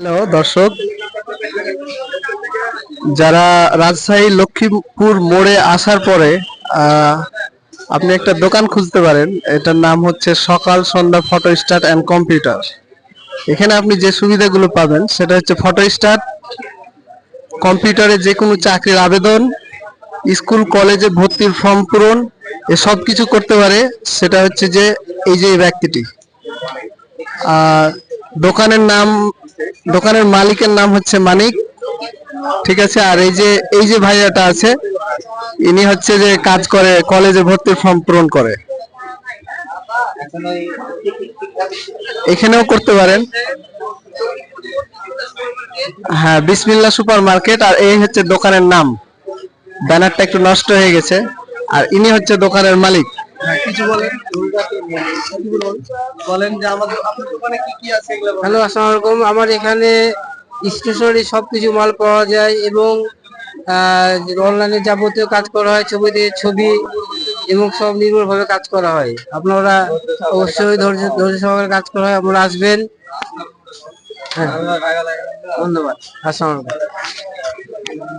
Hello, দর্শক। যারা রাজশাহী, লক্ষ্মীপুর মোড়ে আসার পরে আপনি একটা দোকান খুঁজতে পারেন। এটার নাম হচ্ছে সকাল সন্ধ্যা ফটো স্টার্ট অ্যান্ড কম্পিউটার। এখানে আপনি যে সুবিধাগুলো পাবেন, সেটা হচ্ছে ফটো স্টার্ট, কম্পিউটারে যে কোনো চাকরির আবেদন, স্কুল, কলেজে ভর্তির ফর্ম পূরণ এসব কিছু করতে পারে। সেটা হচ্ছে যে, এই যে ব্যক্তিটি। আর দোকানের নাম দোকানের মালিকের নাম হচ্ছে মানিক। ঠিক আছে, আর এই যে এই যে ভাইয়াটা আছে, ইনি হচ্ছে যে কাজ করে, কলেজে ভর্তির ফর্ম পূরণ করে। এখানেও করতে পারেন। হ্যাঁ বিসমিল্লা সুপার মার্কেট আর এই হচ্ছে দোকানের নাম। ব্যানারটা একটু নষ্ট হয়ে গেছে। আর ইনি হচ্ছে দোকানের মালিক। কিছু বলেন। বলেন যে আমাদের হ্যালো, আসসালামু আলাইকুম। আমার এখানে স্টেশনারি সব কিছু মাল পাওয়া যায় এবং অনলাইনে যাবতীয় কাজ করা হয়, ছবিতে ছবি এবং সব নির্ভরভাবে কাজ করা হয়। আপনারা অবশ্যই ধৈর্য ধৈর্য সহকারে কাজ করা হয়। আপনারা আসবেন। হ্যাঁ। ধন্যবাদ। আসসালামু আলাইকুম।